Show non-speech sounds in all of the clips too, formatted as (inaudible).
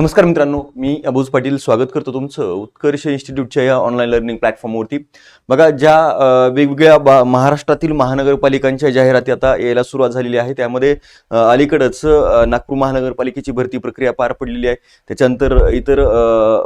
नमस्कार मित्रांनो मी अबूज पाटील. स्वागत करतो तुमचं उत्कर्ष इन्स्टिट्यूटच्या या ऑनलाईन लर्निंग प्लॅटफॉर्मवरती बघा ज्या वेगवेगळ्या बा- महाराष्ट्रातील महानगरपालिकांच्या जाहिराती आता यायला सुरुवात झालेली आहे. त्यामध्ये अलीकडंच नागपूर महानगरपालिकेची भरती प्रक्रिया पार पडलेली आहे. त्याच्यानंतर इतर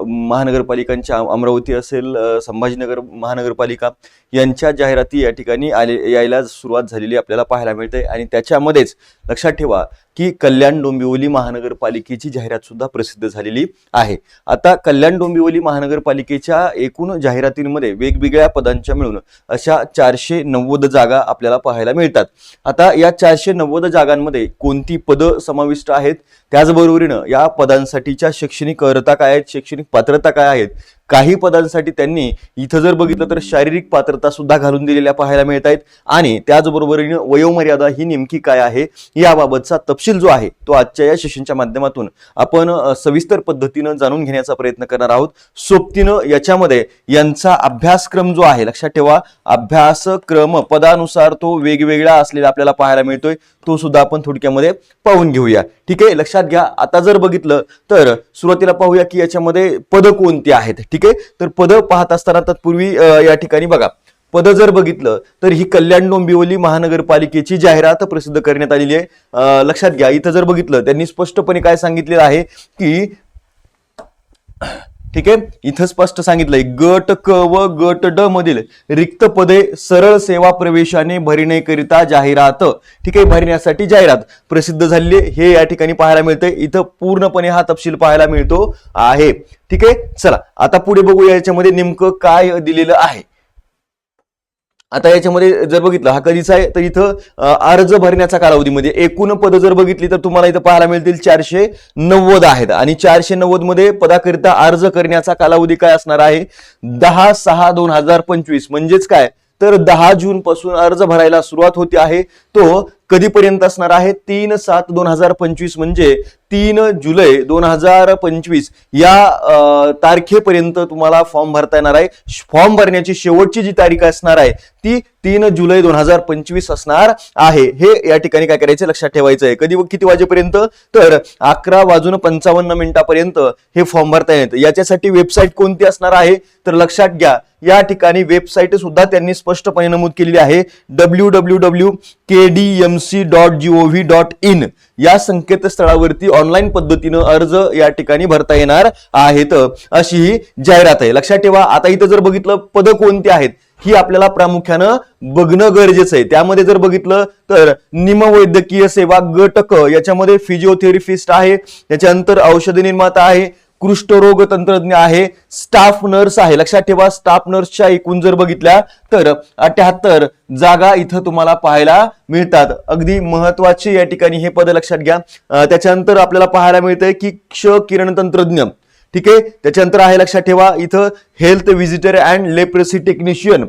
महानगरपालिकांच्या अमरावती असेल संभाजीनगर महानगरपालिका यांच्या जाहिराती या ठिकाणी आले यायला सुरुवात झालेली आपल्याला पाहायला मिळते. आणि त्याच्यामध्येच लक्षात ठेवा की कल्याण डोंबिवली महानगरपालिकेची जाहिरात सुद्धा प्रसिद्ध झालेली आहे. आता कल्याण डोंबिवली महानगरपालिकेच्या एकूण जाहिरातींमध्ये वेगवेगळ्या पदांच्या मिळून अशा चारशे नव्वद जागा आपल्याला पाहायला मिळतात. आता या चारशे नव्वद जागांमध्ये कोणती पदं समाविष्ट आहेत? त्याचबरोबरीनं या पदांसाठीच्या शैक्षणिक अर्हता काय आहेत शैक्षणिक पात्रता काय आहेत काही पदांसाठी त्यांनी इथं जर बघितलं तर शारीरिक पात्रता सुद्धा घालून दिलेल्या पाहायला मिळत आहेत. आणि त्याचबरोबरीनं वयोमर्यादा ही नेमकी काय आहे याबाबतचा तपशील जो आहे तो आजच्या या सेशनच्या माध्यमातून आपण सविस्तर पद्धतीनं जाणून घेण्याचा प्रयत्न करणार आहोत. सोबतीनं याच्यामध्ये यांचा अभ्यासक्रम जो आहे लक्षात ठेवा अभ्यासक्रम पदानुसार तो वेगवेगळा असलेला आपल्याला पाहायला मिळतोय तो सुद्धा आपण थोडक्यामध्ये पाहून घेऊया. ठीक आहे? लक्षात घ्या. आता जर बघितलं तर सुरुवातीला पाहूया की याच्यामध्ये पद कोणती आहेत. ठीक आहे? तर पद पाहत असताना तत्पूर्वी या ठिकाणी बघा. पद जर बघितलं तर ही कल्याण डोंबिवली महानगरपालिकेची जाहिरात प्रसिद्ध करण्यात आलेली आहे. लक्षात घ्या. इथं जर बघितलं त्यांनी स्पष्टपणे काय सांगितलेलं आहे की ठीक आहे? इथं स्पष्ट सांगितलंय. गट क व गट ड मधील रिक्त पदे सरळ सेवा प्रवेशाने भरण्याकरिता जाहिरात. ठीक आहे? भरण्यासाठी जाहिरात. प्रसिद्ध झालेली आहे. हे या ठिकाणी पाहायला मिळतंय. इथं पूर्णपणे हा तपशील पाहायला मिळतो आहे. ठीक आहे? चला आता पुढे बघूया याच्यामध्ये नेमकं काय दिलेलं आहे. आता याच्यामध्ये जर बघितलं हा कधीचा आहे? तर इथं अर्ज भरण्याचा कालावधीमध्ये एकूण पद जर बघितली तर तुम्हाला इथं पाहायला मिळतील चारशे नव्वद आहेत. आणि चारशे नव्वदमध्ये पदाकरिता अर्ज करण्याचा कालावधी काय असणार आहे? दहा सहा दोन हजार पंचवीस. म्हणजेच काय? तर दहा जून पासून अर्ज भरायला सुरुवात होते आहे. तो कधीपर्यंत असणार आहे? तीन सात दोन हजार पंचवीस. म्हणजे तीन जुलै दोन हजार पंचवीस या तारखेपर्यंत तुम्हाला फॉर्म भरता येणार आहे. फॉर्म भरण्याची शेवटची जी तारीख असणार आहे ती तीन जुलै दोन हजार पंचवीस असणार आहे. हे या ठिकाणी काय करायचं? लक्षात ठेवायचं आहे. कधी किती वाजेपर्यंत? तर अकरा वाजून पंचावन्न मिनिटापर्यंत हे फॉर्म भरता येतं याच्यासाठी वेबसाईट कोणती असणार आहे? तर लक्षात घ्या या ठिकाणी वेबसाईट सुद्धा त्यांनी स्पष्टपणे नमूद केलेली आहे. W W W K D M C dot G O V dot in. या संकेतस्थळावरती ऑनलाईन पद्धतीनं अर्ज या ठिकाणी भरता येणार आहेत. अशी ही जाहिरात आहे. लक्षात ठेवा आता इथं जर बघितलं पद कोणती आहेत ही आपल्याला प्रामुख्यानं बघणं गरजेचं आहे. त्यामध्ये जर बघितलं तर निमवैद्यकीय सेवा गटक याच्यामध्ये फिजिओथेरपिस्ट आहे त्याच्यानंतर औषध निर्माता आहे कुष्ठरोग तंत्रज्ञ आहे. स्टाफ नर्स आहे. लक्षात ठेवा स्टाफ नर्सच्या एकूण जर बघितल्या तर अठ्याहत्तर जागा इथं तुम्हाला पाहायला मिळतात. अगदी महत्त्वाचे या ठिकाणी हे पद लक्षात घ्या. त्याच्यानंतर आपल्याला पाहायला मिळतंय की क्ष किरण तंत्रज्ञ. ठीक आहे? त्याच्यानंतर आहे लक्षात ठेवा इथं health visitor and leprosy technician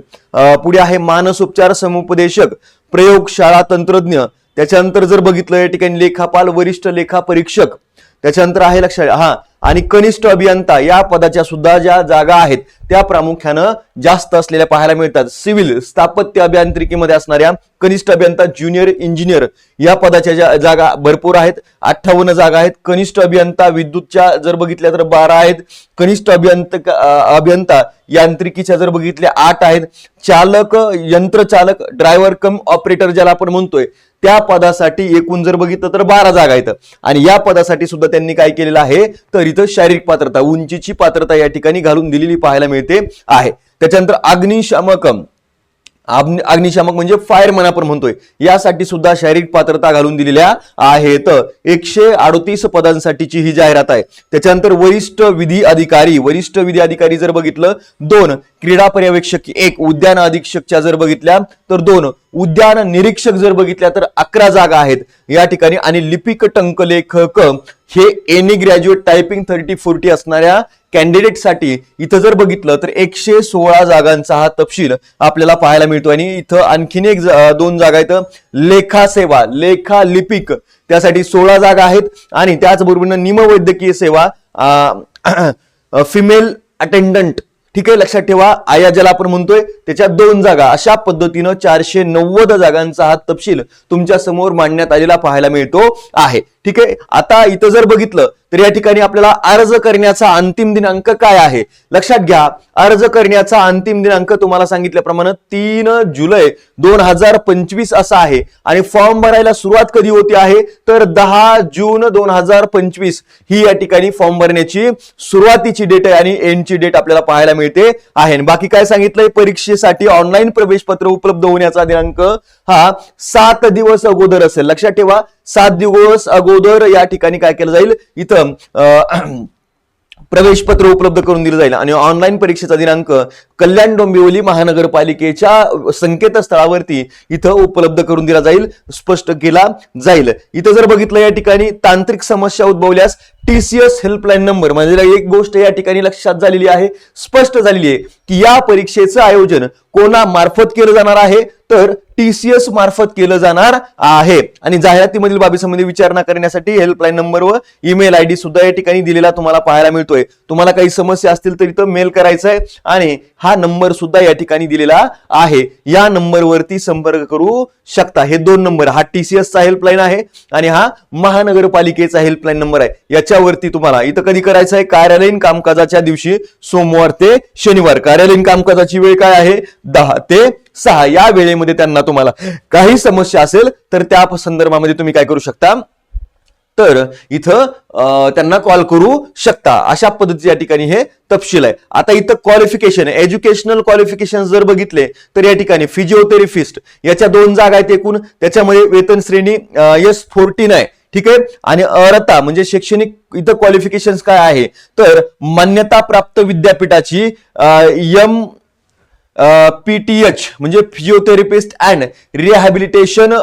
पुढे आहे मानसोपचार समुपदेशक प्रयोगशाळा तंत्रज्ञ. त्याच्यानंतर जर बघितलं या ठिकाणी लेखापाल वरिष्ठ लेखा परीक्षक त्याच्यानंतर आहे लक्षात हा आणि कनिष्ठ अभियंता या पदाच्या सुद्धा ज्या जागा आहेत त्या प्रामुख्यानं जास्त असलेल्या पाहायला मिळतात. सिव्हिल स्थापत्य अभियांत्रिकीमध्ये असणाऱ्या कनिष्ठ अभियंता ज्युनियर इंजिनियर या पदाच्या ज्या जागा भरपूर आहेत. अठ्ठावन्न जागा आहेत. कनिष्ठ अभियंता विद्युतच्या जर बघितल्या तर बारा आहेत. कनिष्ठ अभियंत अभियंता यांत्रिकीच्या जर बघितल्या आठ आहेत. चालक यंत्रचालक ड्रायव्हर कम ऑपरेटर ज्याला आपण म्हणतोय त्या पदासाठी एकूण जर बघितलं तर बारा जागा आहेत. आणि या पदासाठी सुद्धा त्यांनी काय केलेलं आहे? तर इथं शारीरिक पात्रता उंचीची पात्रता या ठिकाणी घालून दिलेली पाहायला मिळते. आहे. त्याच्यानंतर अग्निशामक अग्निशामक म्हणजे फायरमॅन आपण म्हणतोय. यासाठी सुद्धा शारीरिक पात्रता घालून दिलेल्या आहेत. एकशे अडतीस पदांसाठीची ही जाहिरात आहे. त्याच्यानंतर वरिष्ठ विधी अधिकारी वरिष्ठ विधी अधिकारी जर बघितलं दोन. क्रीडा पर्यवेक्षक एक उद्यान अधीक्षकच्या जर बघितल्या तर दोन. उद्यान निरीक्षक जर बघितल्या तर अकरा जागा आहेत. या ठिकाणी आणि लिपिक टंकलेखक हे any graduate typing thirty forty असणाऱ्या कॅन्डिडेटसाठी इथं जर बघितलं तर एकशे सोळा जागांचा हा तपशील आपल्याला पाहायला मिळतो. आणि इथं आणखीन एक जा- दोन जागा आहेत. लेखा सेवा लेखा लिपिक. त्यासाठी सोळा जागा आहेत. आणि त्याचबरोबर निमवैद्यकीय सेवा फिमेल अटेंडंट ठीक आहे लक्षात ठेवा. आया ज्याला आपण म्हणतोय त्याच्या दोन जागा. अशा पद्धतीनं चारशे नव्वद जागांचा हा तपशील तुमच्यासमोर मांडण्यात आलेला पाहायला मिळतो आहे. ठीक आहे? आता इथं जर बघितलं तर या ठिकाणी आपल्याला अर्ज करण्याचा अंतिम दिनांक काय आहे? लक्षात घ्या अर्ज करण्याचा अंतिम दिनांक तुम्हाला सांगितल्याप्रमाणे तीन जुलै दोन हजार पंचवीस असा आहे. आणि फॉर्म भरायला सुरुवात कधी होती आहे? तर दहा जून दोन हजार पंचवीस. ही या ठिकाणी फॉर्म भरण्याची सुरुवातीची डेट आहे आणि एंडची डेट आपल्याला पाहायला मिळते आहे. बाकी काय सांगितलंय? परीक्षेसाठी ऑनलाईन प्रवेश पत्र उपलब्ध होण्याचा दिनांक हा सात दिवस अगोदर असेल. लक्षात ठेवा सात दिवस अगोदर या ठिकाणी काय केलं जाईल? इथं (clears throat) प्रवेश पत्र उपलब्ध करून दिलं जाईल. आणि ऑनलाईन परीक्षेचा दिनांक कल्याण डोंबिवली महानगरपालिकेच्या संकेतस्थळावरती इथं उपलब्ध करून दिला जाईल स्पष्ट केला जाईल. इथं जर बघितलं या ठिकाणी तांत्रिक समस्या उद्भवल्यास टीसीएस हेल्पलाईन नंबर म्हणजे एक गोष्ट या ठिकाणी लक्षात झालेली आहे स्पष्ट झालेली आहे की या परीक्षेचं आयोजन कोणामार्फत केलं जाणार आहे? तर टीसीएस मार्फत केलं जाणार आहे. आणि जाहिरातीमधील बाबीसंबंधी विचारणा करण्यासाठी हेल्पलाईन नंबर व ईमेल आय डी सुद्धा या ठिकाणी दिलेला तुम्हाला पाहायला मिळतोय. तुम्हाला काही समस्या असतील तर इथं मेल करायचं आहे आणि हा नंबर सुद्धा या ठिकाणी दिलेला आहे. या नंबरवरती संपर्क करू शकता. हे दोन नंबर. हा टीसीएसचा हेल्पलाईन आहे आणि हा महानगरपालिकेचा हेल्पलाईन नंबर आहे. याच्यावरती तुम्हाला इथं कधी करायचं आहे? कार्यालयीन कामकाजाच्या दिवशी सोमवार ते शनिवार. कार्यालयीन कामकाजाची वेळ काय आहे? दहा ते सहा. या वेळेमध्ये त्यांना तुम्हाला काही समस्या असेल तर त्या संदर्भामध्ये तुम्ही काय करू शकता? तर इथं त्यांना कॉल करू शकता. अशा पद्धतीचे या ठिकाणी हे तपशील आहे. आता इथं क्वालिफिकेशन एज्युकेशनल क्वालिफिकेशन जर बघितले तर या ठिकाणी फिजिओथेरपिस्ट याच्या दोन जागा आहेत एकूण. त्याच्यामध्ये वेतन श्रेणी एस फोर्टीन आहे. ठीक आहे? आणि अर्हता म्हणजे शैक्षणिक इथं क्वालिफिकेशन काय आहे? तर मान्यता प्राप्त विद्यापीठाची यम पीटीएच म्हणजे फिजिओथेरपिस्ट अँड रिहॅबिलिटेशन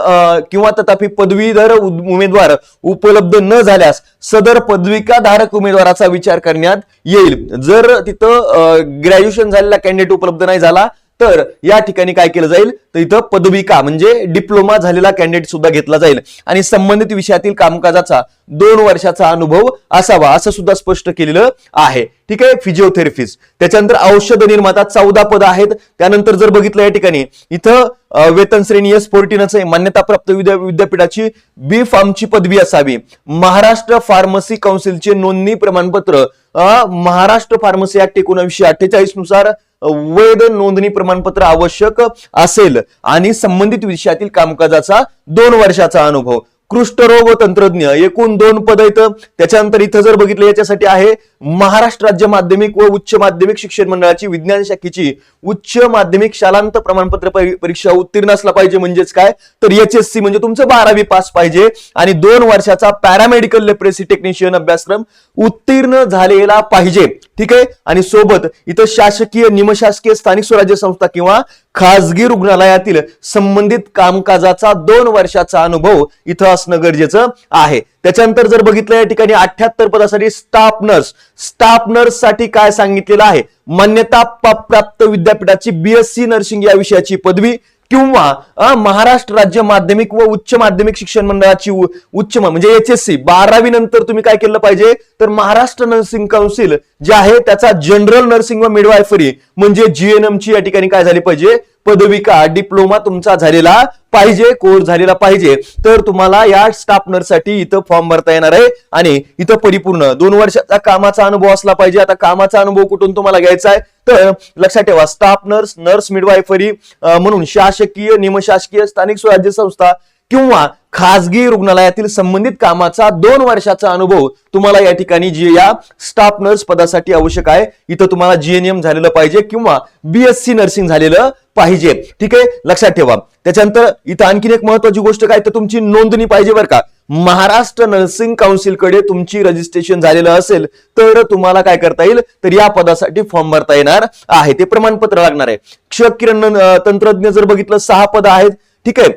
किंवा तथापि पदवीधर उमेदवार उपलब्ध न झाल्यास सदर पदविकाधारक उमेदवाराचा विचार करण्यात येईल. जर तिथं ग्रॅज्युएशन झालेला कॅन्डिडेट उपलब्ध नाही झाला तर या ठिकाणी काय केलं जाईल? तर इथं पदविका म्हणजे डिप्लोमा झालेला कॅन्डिडेट सुद्धा घेतला जाईल. आणि संबंधित विषयातील कामकाजाचा दोन वर्षाचा अनुभव असावा असं सुद्धा स्पष्ट केलेलं आहे. ठीक आहे? फिजिओथेरपिस्ट त्याच्यानंतर औषध निर्माता चौदा पद आहेत. त्यानंतर जर बघितलं या ठिकाणी इथं वेतन श्रेणी एस फोर्टीनच आहे. मान्यताप्राप्त विद्या विद्यापीठाची बी फार्मची पदवी असावी. महाराष्ट्र फार्मसी काउन्सिलचे नोंदणी प्रमाणपत्र महाराष्ट्र फार्मसी ऍक्ट एकोणीसशे अठ्ठेचाळीसनुसार वैध नोंदणी प्रमाणपत्र आवश्यक असेल आणि संबंधित विषयातील कामकाजाचा दोन वर्षाचा अनुभव. कुष्ठरोग व तंत्रज्ञ एकूण दोन पद आहेत त्याच्यानंतर इथं जर बघितलं याच्यासाठी आहे महाराष्ट्र राज्य माध्यमिक व उच्च माध्यमिक शिक्षण मंडळाची विज्ञान शाखेची उच्च माध्यमिक शालांत प्रमाणपत्र परीक्षा उत्तीर्ण असला पाहिजे म्हणजेच काय? तर एच एस सी म्हणजे तुमचं बारावी पास पाहिजे आणि दोन वर्षाचा पॅरामेडिकल लेप्रेसी टेक्निशियन अभ्यासक्रम उत्तीर्ण झालेला पाहिजे. ठीक आहे? आणि सोबत इथं शासकीय निमशासकीय स्थानिक स्वराज्य संस्था किंवा खाजगी रुग्णालयातील संबंधित कामकाजाचा दोन वर्षाचा अनुभव इथं असणं गरजेचं आहे. त्याच्यानंतर जर बघितलं या ठिकाणी अठ्याहत्तर पदासाठी स्टाफ नर्स स्टाफ नर्ससाठी काय सांगितलेलं आहे? मान्यता प्राप्त विद्यापीठाची बीएससी नर्सिंग या विषयाची पदवी किंवा महाराष्ट्र राज्य माध्यमिक व उच्च माध्यमिक शिक्षण मंडळाची उच्च म्हणजे एच एस सी बारावी नंतर तुम्ही काय केलं पाहिजे? तर महाराष्ट्र नर्सिंग काउन्सिल जे आहे त्याचा जनरल नर्सिंग व मिडवायफरी म्हणजे जीएनएम ची या ठिकाणी काय झाली पाहिजे? पदविका डिप्लोमा तुमचा झालेला पाहिजे कोर्स झालेला पाहिजे तर तुम्हाला या स्टाफ नर्ससाठी इथं फॉर्म भरता येणार आहे. आणि इथं परिपूर्ण दोन वर्षाचा कामाचा अनुभव असला पाहिजे. आता कामाचा अनुभव कुठून तुम्हाला घ्यायचा आहे? तर लक्षात ठेवा स्टाफ नर्स नर्स मिडवायफरी म्हणून शासकीय निमशासकीय स्थानिक स्वराज्य संस्था किंवा खासगी रुग्णालयातील संबंधित कामाचा दोन वर्षाचा अनुभव तुम्हाला या ठिकाणी जी या स्टाफ नर्स पदासाठी आवश्यक आहे. इथं तुम्हाला जीएनएम झालेलं पाहिजे किंवा बीएससी नर्सिंग झालेलं पाहिजे. ठीक आहे? लक्षात ठेवा. त्याच्यानंतर इथं आणखीन एक महत्वाची गोष्ट काय? तर तुमची नोंदणी पाहिजे बरं का. महाराष्ट्र नर्सिंग काउन्सिलकडे तुमची रजिस्ट्रेशन झालेलं असेल तर तुम्हाला काय करता येईल? तर या पदासाठी फॉर्म भरता येणार आहे. ते प्रमाणपत्र लागणार आहे. क्ष किरण तंत्रज्ञ जर बघितलं सहा पद आहेत. ठीक आहे?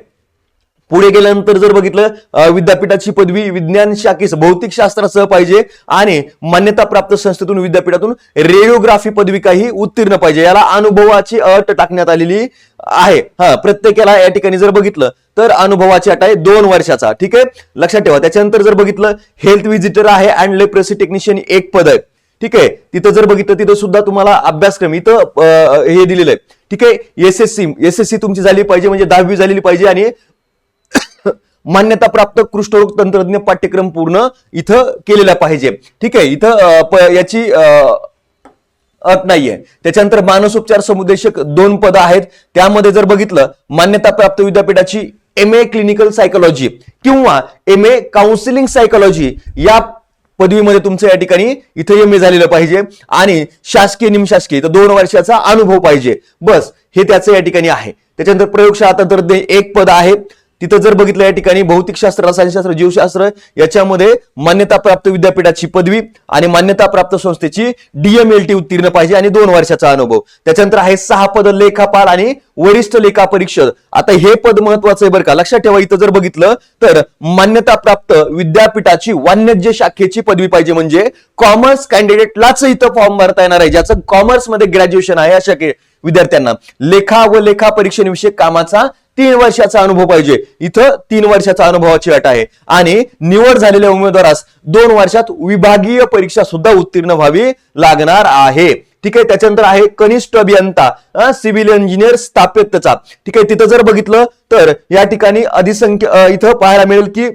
पुढे गेल्यानंतर जर बघितलं विद्यापीठाची पदवी विज्ञान शाखेस भौतिक शास्त्रासह पाहिजे आणि मान्यता प्राप्त संस्थेतून विद्यापीठातून रेडिओग्राफी पदविकाही उत्तीर्ण पाहिजे. याला अनुभवाची अट टाकण्यात आलेली आहे. हा प्रत्येकाला या ठिकाणी जर बघितलं तर अनुभवाची अट आहे दोन वर्षाचा. ठीक आहे? लक्षात ठेवा. त्याच्यानंतर जर बघितलं हेल्थ व्हिजिटर आहे अँड लेप्रेसी टेक्निशियन एक पद आहे. ठीक आहे? तिथं जर बघितलं तिथं सुद्धा तुम्हाला अभ्यासक्रम इथं हे दिलेलं आहे. ठीक आहे? S S C S S C तुमची झाली पाहिजे म्हणजे दहावी झालेली पाहिजे आणि मान्यता प्राप्त कुष्ठरोग तंत्रज्ञ पाठ्यक्रम पूर्ण इथं केलेला पाहिजे. ठीक आहे इथं याची अट नाहीये. त्याच्यानंतर मानसोपचार समुदेशक दोन पदं आहेत. त्यामध्ये जर बघितलं मान्यता प्राप्त विद्यापीठाची एम ए क्लिनिकल सायकोलॉजी किंवा एम ए काउन्सिलिंग सायकोलॉजी या पदवीमध्ये तुमचं या ठिकाणी इथं एम ए झालेलं पाहिजे. आणि शासकीय निमशासकीय तर दोन वर्षाचा अनुभव पाहिजे. बस हे त्याचं या ठिकाणी आहे. त्याच्यानंतर प्रयोगशाळा तंत्रज्ञ एक पद आहे. तिथं जर बघितलं या ठिकाणी भौतिकशास्त्र रसायनशास्त्र जीवशास्त्र याच्यामध्ये मान्यता प्राप्त विद्यापीठाची पदवी आणि मान्यता प्राप्त संस्थेची डीएमएलटी उत्तीर्ण पाहिजे आणि दोन वर्षाचा अनुभव. त्याच्यानंतर आहे सहा पद लेखापाल आणि वरिष्ठ लेखा परीक्षक. आता हे पद महत्वाचं आहे बरं का. लक्षात ठेवा इथं जर बघितलं तर मान्यता प्राप्त विद्यापीठाची वाणिज्य शाखेची पदवी पाहिजे म्हणजे कॉमर्स कॅन्डिडेटलाच इथं फॉर्म भरता येणार आहे ज्याचं कॉमर्समध्ये ग्रॅज्युएशन आहे अशा विद्यार्थ्यांना लेखा व लेखा परीक्षेविषयक कामाचा तीन वर्षाचा अनुभव पाहिजे. इथं तीन वर्षाचा अनुभवाची अट आहे. आणि निवड झालेल्या उमेदवारास दोन वर्षात विभागीय परीक्षा सुद्धा उत्तीर्ण व्हावी लागणार आहे. ठीक आहे त्याच्यानंतर आहे कनिष्ठ अभियंता सिव्हिल इंजिनियर स्थापत्यचा. ठीक आहे तिथं जर बघितलं तर या ठिकाणी अधिसंख्य इथं पाहायला मिळेल की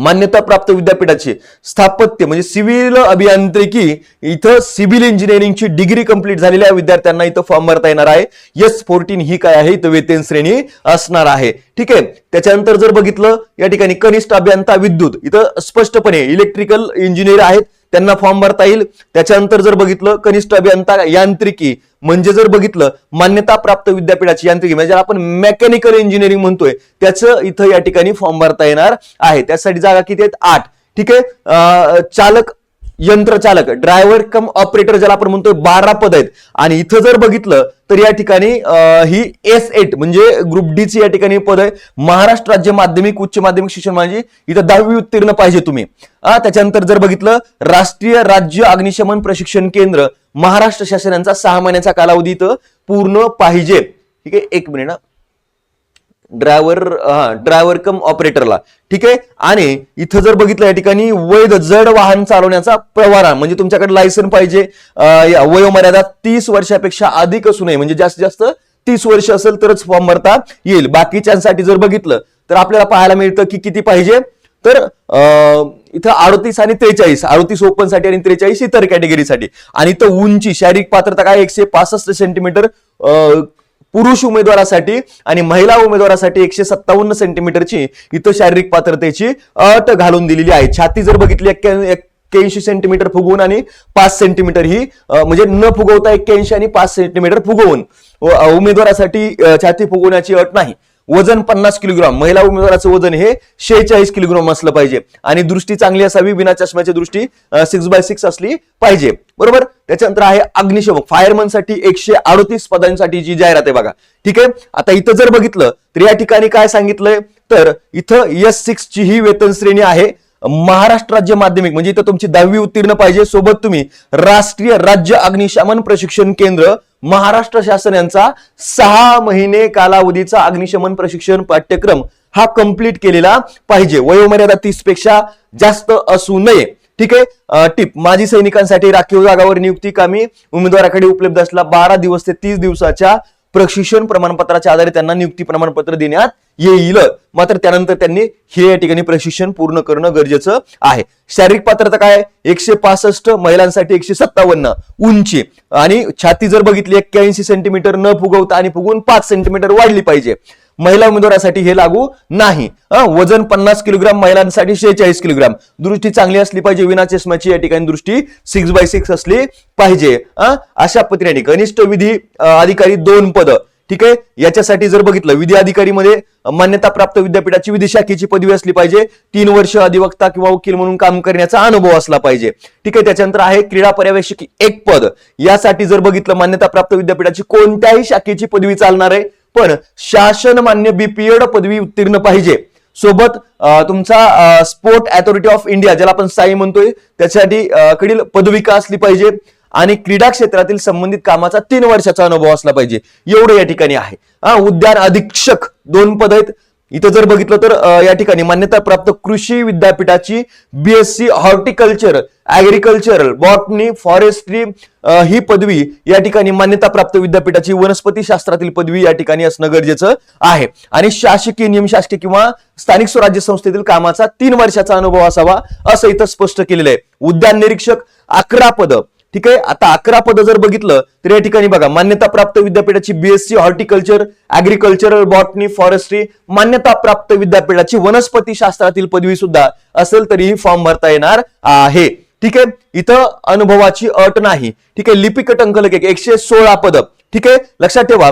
मान्यता प्राप्त विद्यापीठाची स्थापत्य म्हणजे सिव्हिल अभियांत्रिकी इथं सिव्हिल इंजिनिअरिंगची डिग्री कंप्लीट झालेल्या विद्यार्थ्यांना इथं फॉर्म भरता येणार आहे. एस फोर्टीन ही काय आहे? इथं वेतन श्रेणी असणार आहे. ठीक आहे? त्याच्यानंतर जर बघितलं या ठिकाणी कनिष्ठ अभियंता विद्युत इथं स्पष्टपणे इलेक्ट्रिकल इंजिनियर आहेत. त्यांना फॉर्म भरता येईल. त्याच्यानंतर जर बघितलं कनिष्ठ अभियंता यांत्रिकी म्हणजे जर बघितलं मान्यता प्राप्त विद्यापीठाची यांत्रिकी म्हणजे आपण मेकॅनिकल इंजिनिअरिंग म्हणतोय त्याचं इथं या ठिकाणी फॉर्म भरता येणार आहे. त्यासाठी जागा किती आहेत? आठ. ठीक आहे? चालक यंत्रचालक ड्रायव्हर कम ऑपरेटर ज्याला आपण म्हणतोय बारा पद आहेत. आणि इथं जर बघितलं तर या ठिकाणी ही एस एट म्हणजे ग्रुप डी ची या ठिकाणी पद आहे. महाराष्ट्र राज्य माध्यमिक उच्च माध्यमिक शिक्षण म्हणजे इथं दहावी उत्तीर्ण पाहिजे तुम्ही. त्याच्यानंतर जर बघितलं राष्ट्रीय राज्य अग्निशमन प्रशिक्षण केंद्र महाराष्ट्र शासनाचा सहा महिन्याचा कालावधी इथं पूर्ण पाहिजे. ठीक आहे? एक मिनिट ड्रायव्हर हा ड्रायव्हर कम ऑपरेटरला ठीक आहे? आणि इथं जर बघितलं या ठिकाणी वैध जड वाहन चालवण्याचा प्रवारा म्हणजे तुमच्याकडे लायसन पाहिजे वयोमर्यादा तीस वर्षापेक्षा अधिक असू नये म्हणजे जास्तीत जास्त तीस वर्ष असेल तरच फॉर्म भरता येईल. बाकीच्यांसाठी जर बघितलं तर आपल्याला पाहायला मिळतं की किती पाहिजे? तर इथं अडतीस आणि त्रेचाळीस अडतीस ओपनसाठी आणि त्रेचाळीस इतर कॅटेगरीसाठी आणि इथं उंची शारीरिक पात्रता काय? एकशे पासष्ट सेंटीमीटर पुरुष उमेदवारासाठी आणि महिला उमेदवारासाठी एकशे सत्तावन्न सेंटीमीटरची इथं शारीरिक पात्रतेची अट घालून दिलेली आहे. छाती जर बघितली एक्क्याऐंशी सेंटीमीटर फुगवून आणि पाच सेंटीमीटर ही म्हणजे न फुगवता एक्क्याऐंशी आणि पाच सेंटीमीटर फुगवून. उमेदवारासाठी छाती फुगवण्याची अट नाही. वजन पन्नास किलोग्राम महिला उमेदवाराचं वजन हे शेहेचाळीस किलोग्राम असलं पाहिजे. आणि दृष्टी चांगली असावी बिना चष्म्याची दृष्टी सिक्स बाय सिक्स असली पाहिजे. बरोबर? त्याच्यानंतर आहे अग्निशमक. फायरमनसाठी एकशे अडतीस पदांसाठी जी जाहिरात आहे बघा. ठीक आहे? आता इथं जर बघितलं तर या ठिकाणी काय सांगितलंय? तर इथं एस सिक्स ची ही वेतन श्रेणी आहे. महाराष्ट्र राज्य माध्यमिक म्हणजे इथं तुमची दहावी उत्तीर्ण पाहिजे. सोबत तुम्ही राष्ट्रीय राज्य अग्निशमन प्रशिक्षण केंद्र महाराष्ट्र शासन यांचा सहा महिने कालावधीचा अग्निशमन प्रशिक्षण पाठ्यक्रम हा कंप्लीट केलेला पाहिजे. वयोमर्यादा तीसपेक्षा जास्त असू नये. ठीक आहे? टिप माजी सैनिकांसाठी राखीव जागावर नियुक्ती कामी. उमेदवाराकडे उपलब्ध असला बारा दिवस ते तीस दिवसाच्या प्रशिक्षण प्रमाणपत्राच्या आधारे त्यांना नियुक्ती प्रमाणपत्र देण्यात येईल. मात्र त्यानंतर त्यांनी हे या ठिकाणी प्रशिक्षण पूर्ण करणं गरजेचं आहे. शारीरिक पात्रता काय एकशे पासष्ट महिलांसाठी एकशे सत्तावन्न उंची. आणि छाती जर बघितली एक्क्याऐंशी सेंटीमीटर न फुगवता आणि फुगवून पाच सेंटीमीटर वाढली पाहिजे. महिला उमेदवारासाठी हे लागू नाही. वजन पन्नास किलोग्राम महिलांसाठी शेहेचाळीस किलोग्राम. दृष्टी चांगली असली पाहिजे विना चष्म्याची या ठिकाणी दृष्टी सिक्स बाय सिक्स असली पाहिजे. अशा पत्रिकाने कनिष्ठ विधी अधिकारी दोन पद. ठीक आहे? याच्यासाठी जर बघितलं विधी अधिकारी मध्ये मान्यता प्राप्त विद्यापीठाची विधी शाखेची पदवी असली पाहिजे. तीन वर्ष अधिवक्ता किंवा वकील म्हणून काम करण्याचा अनुभव असला पाहिजे. ठीक आहे? त्याच्यानंतर आहे क्रीडा पर्यवेक्षक एक पद. यासाठी जर बघितलं मान्यता प्राप्त विद्यापीठाची कोणत्याही शाखेची पदवी चालणार आहे? पण शासन मान्य बीपीएड पदवी उत्तीर्ण पाहिजे. सोबत तुमचा स्पोर्ट अथॉरिटी ऑफ इंडिया ज्याला आपण साई म्हणतोय त्याच्यासाठी कडील पदविका असली पाहिजे आणि क्रीडा क्षेत्रातील संबंधित कामाचा तीन वर्षाचा अनुभव असला पाहिजे. एवढं या ठिकाणी आहे. हा उद्यान अधीक्षक दोन पद आहेत. इथं जर बघितलं तर या ठिकाणी मान्यता प्राप्त कृषी विद्यापीठाची BSc horticulture agricultural botany forestry ही पदवी या ठिकाणी मान्यता प्राप्त विद्यापीठाची वनस्पती शास्त्रातील पदवी या ठिकाणी असणं गरजेचं आहे. आणि शासकीय निमशासकीय किंवा स्थानिक स्वराज्य संस्थेतील कामाचा तीन वर्षाचा अनुभव असावा असं इथं स्पष्ट केलेलं आहे. उद्यान निरीक्षक अकरा पद. ठीक आहे? आता अकरा पद जर बघितलं तर या ठिकाणी बघा मान्यता प्राप्त विद्यापीठाची BSc horticulture agricultural botany forestry मान्यता प्राप्त विद्यापीठाची वनस्पती शास्त्रातील पदवी सुद्धा असेल तरीही फॉर्म भरता येणार आहे. ठीक आहे? इथं अनुभवाची अट नाही. ठीक आहे? लिपिक टंकलेखक एकशे सोळा पद. ठीक आहे? लक्षात ठेवा.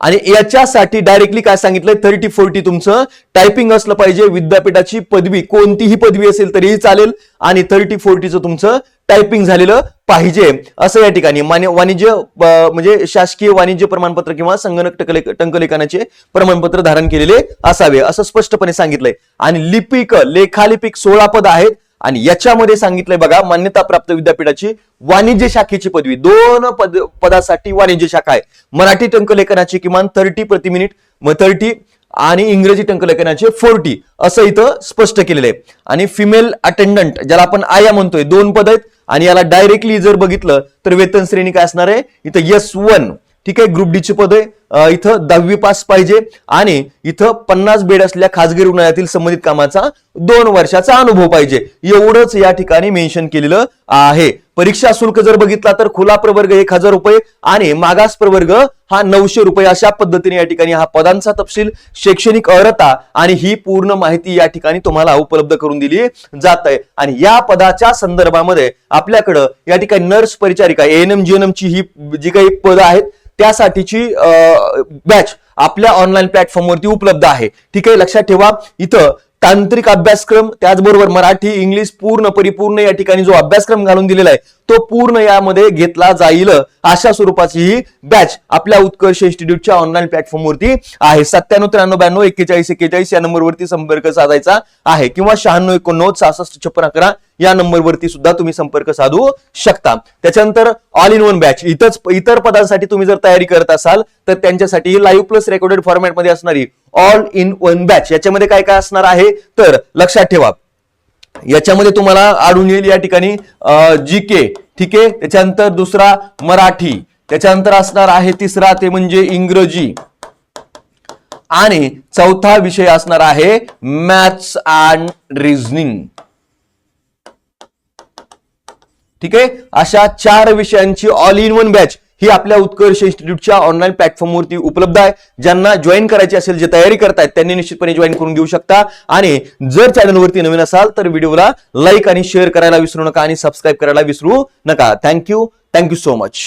आणि याच्यासाठी डायरेक्टली काय सांगितलंय? थर्टी फोर्टी तुमचं टायपिंग असलं पाहिजे. विद्यापीठाची पदवी कोणतीही पदवी असेल तरीही चालेल. आणि थर्टी फोर्टीचं तुमचं टायपिंग झालेलं पाहिजे. असं या ठिकाणी मान्य वाणिज्य म्हणजे शासकीय वाणिज्य प्रमाणपत्र किंवा संगणक टंकलेखनाचे प्रमाणपत्र धारण केलेले असावे असं स्पष्टपणे सांगितलंय. आणि लिपिक लेखालिपिक सोळा पद आहेत. आणि याच्यामध्ये सांगितलंय बघा मान्यता प्राप्त विद्यापीठाची वाणिज्य शाखेची पदवी. दोन पद पदासाठी वाणिज्य शाखा आहे. मराठी टंकलेखनाची किमान थर्टी प्रति मिनिट मग थर्टी आणि इंग्रजी टंकलेखनाचे फोर्टी असं इथं स्पष्ट केलेलं आहे. आणि फिमेल अटेंडंट ज्याला आपण आया म्हणतोय दोन पद आहेत. आणि याला डायरेक्टली जर बघितलं तर वेतन श्रेणी काय असणार आहे? इथं यस वन ठीक आहे ग्रुप डी पद आहे. इथं दहावी पास पाहिजे. आणि इथं पन्नास बेड असलेल्या खासगी रुग्णालयातील संबंधित कामाचा दोन वर्षाचा अनुभव पाहिजे. एवढंच या ठिकाणी मेन्शन केलेलं आहे. परीक्षा शुल्क जर बघितला तर खुला प्रवर्ग एक हजार रुपये आणि मागास प्रवर्ग हा नऊशे रुपये अशा पद्धतीने या ठिकाणी हा पदांचा तपशील शैक्षणिक अर्हता आणि ही पूर्ण माहिती या ठिकाणी तुम्हाला उपलब्ध करून दिली जात आहे आणि या पदाच्या संदर्भामध्ये आपल्याकडं या ठिकाणी नर्स परिचारिका एएनएम जीएनएम ची ही जी काही पद आहेत त्यासाठीची बॅच आपल्या ऑनलाईन प्लॅटफॉर्मवरती उपलब्ध आहे. ठीक आहे लक्षात ठेवा. इथं तांत्रिक अभ्यासक्रम त्याचबरोबर मराठी इंग्लिश पूर्ण परिपूर्ण या ठिकाणी जो अभ्यासक्रम घालून दिलेला आहे तो पूर्ण यामध्ये घेतला जाईल अशा स्वरूपाची ही बॅच आपल्या उत्कर्ष इन्स्टिट्यूटच्या ऑनलाईन प्लॅटफॉर्मवरती आहे. सत्त्याण्णव त्र्याण्णव ब्याण्णव एक्केचाळीस एक्केचाळीस या नंबरवरती संपर्क साधायचा आहे. किंवा शहाण्णव एकोणनव्वद सहासष्ट छप्पन अकरा या नंबरवरती सुद्धा तुम्ही संपर्क साधू शकता. त्याच्यानंतर ऑल इन वन बॅच इथंच इतर पदांसाठी तुम्ही जर तयारी करत असाल तर त्यांच्यासाठी लाईव्ह प्लस रेकॉर्डेड फॉर्मॅटमध्ये असणारी ऑल इन वन बॅच याच्यामध्ये काय काय असणार आहे? तर लक्षात ठेवा. याच्यामध्ये तुम्हाला आढळून येईल या ठिकाणी जी के ठीक आहे? त्याच्यानंतर दुसरा मराठी त्याच्यानंतर असणार आहे तिसरा ते म्हणजे इंग्रजी. आणि चौथा विषय असणार आहे मॅथ्स अँड रिझनिंग ठीक आहे? अशा चार विषयांची ऑल इन वन बॅच ही आपल्या उत्कर्ष इन्स्टिट्यूटच्या ऑनलाईन प्लॅटफॉर्मवरती उपलब्ध आहे. ज्यांना जॉईन करायची असेल जे तयारी करतायत त्यांनी निश्चितपणे जॉईन करून घेऊ शकता. आणि जर चॅनलवरती नवीन असाल तर व्हिडिओला लाईक आणि शेअर करायला विसरू नका आणि सबस्क्राईब करायला विसरू नका. Thank you thank you so much